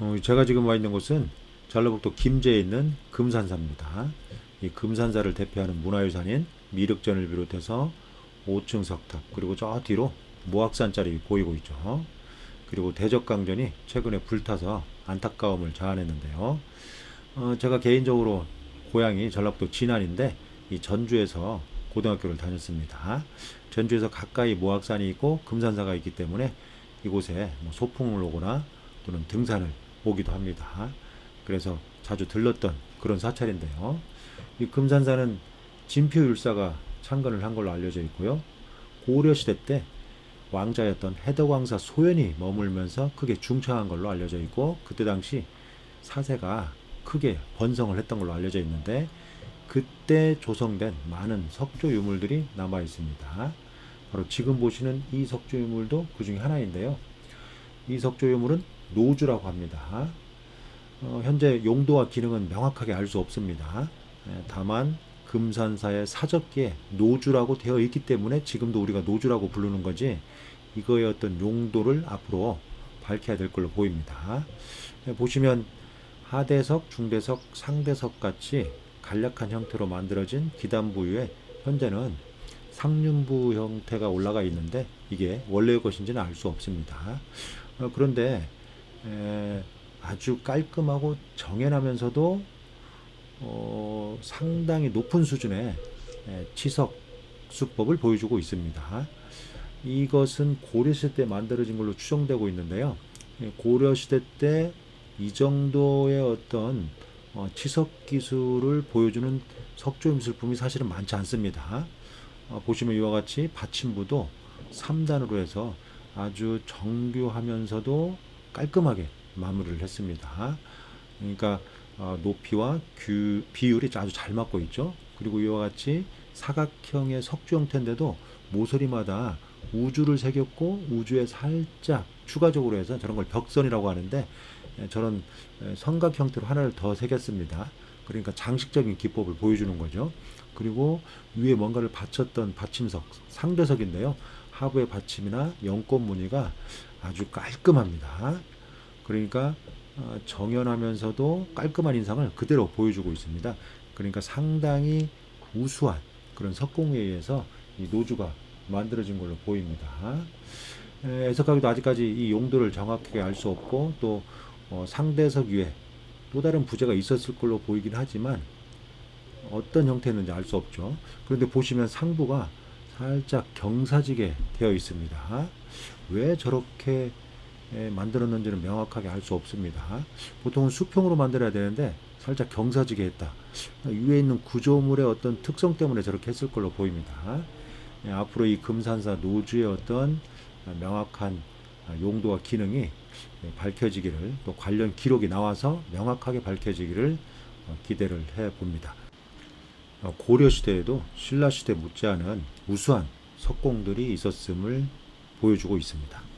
어, 제가 지금 와 있는 곳은 전라북도 김제에 있는 금산사입니다. 이 금산사를 대표하는 문화유산인 미륵전을 비롯해서 5층 석탑 그리고 저 뒤로 모악산짜리 보이고 있죠. 그리고 대적강전이 최근에 불타서 안타까움을 자아냈는데요. 어, 제가 개인적으로 고향이 전라북도 진안인데 이 전주에서 고등학교를 다녔습니다. 전주에서 가까이 모악산이 있고 금산사가 있기 때문에 이곳에 뭐 소풍을 오거나 또는 등산을 오기도 합니다. 그래서 자주 들렀던 그런 사찰인데요. 이 금산사는 진표 율사가 창건을 한 걸로 알려져 있고요. 고려 시대 때 왕자였던 해덕왕사 소연이 머물면서 크게 중창한 걸로 알려져 있고 그때 당시 사세가 크게 번성을 했던 걸로 알려져 있는데 그때 조성된 많은 석조 유물들이 남아 있습니다. 바로 지금 보시는 이 석조 유물도 그 중에 하나인데요. 이 석조 유물은 노주라고 합니다. 어, 현재 용도와 기능은 명확하게 알 수 없습니다. 에, 다만 금산사의 사적기에 노주라고 되어 있기 때문에 지금도 우리가 노주라고 부르는 거지 이거의 어떤 용도를 앞으로 밝혀야 될 걸로 보입니다. 에, 보시면 하대석, 중대석, 상대석 같이 간략한 형태로 만들어진 기단부 위에 현재는 상륜부 형태가 올라가 있는데 이게 원래의 것인지는 알 수 없습니다. 어, 그런데 에, 아주 깔끔하고 정연하면서도 어, 상당히 높은 수준의 에, 치석 수법을 보여주고 있습니다. 이것은 고려 시대 때 만들어진 걸로 추정되고 있는데요. 예, 고려 시대 때 이 정도의 어떤 어, 치석 기술을 보여주는 석조 미술품이 사실은 많지 않습니다. 어, 보시면 이와 같이 받침부도 3단으로 해서 아주 정교하면서도 깔끔하게 마무리를 했습니다. 그러니까 어, 높이와 규, 비율이 아주 잘 맞고 있죠. 그리고 이와 같이 사각형의 석주 형태인데도 모서리마다 우주를 새겼고 우주에 살짝 추가적으로 해서 저런 걸 벽선이라고 하는데 에, 저런 에, 성각 형태로 하나를 더 새겼습니다. 그러니까 장식적인 기법을 보여주는 거죠. 그리고 위에 뭔가를 받쳤던 받침석 상대석인데요. 하부의 받침이나 연꽃 무늬가 아주 깔끔합니다. 그러니까 어, 정연하면서도 깔끔한 인상을 그대로 보여주고 있습니다. 그러니까 상당히 우수한 그런 석공에 의해서 이 노주가 만들어진 걸로 보입니다. 에, 해석하기도 아직까지 이 용도를 정확하게 알 수 없고 또 어, 상대석 위에 또 다른 부재가 있었을 걸로 보이긴 하지만 어떤 형태였는지 알 수 없죠. 그런데 보시면 상부가 살짝 경사지게 되어 있습니다. 왜 저렇게 에, 만들었는지는 명확하게 알 수 없습니다. 보통은 수평으로 만들어야 되는데 살짝 경사지게 했다. 위에 있는 구조물의 어떤 특성 때문에 저렇게 했을 걸로 보입니다. 예, 앞으로 이 금산사 노주의 어떤 명확한 용도와 기능이 예, 밝혀지기를 또 관련 기록이 나와서 명확하게 밝혀지기를 어, 기대를 해 봅니다. 어, 고려 시대에도 신라 시대 못지않은 우수한 석공들이 있었음을 보여주고 있습니다.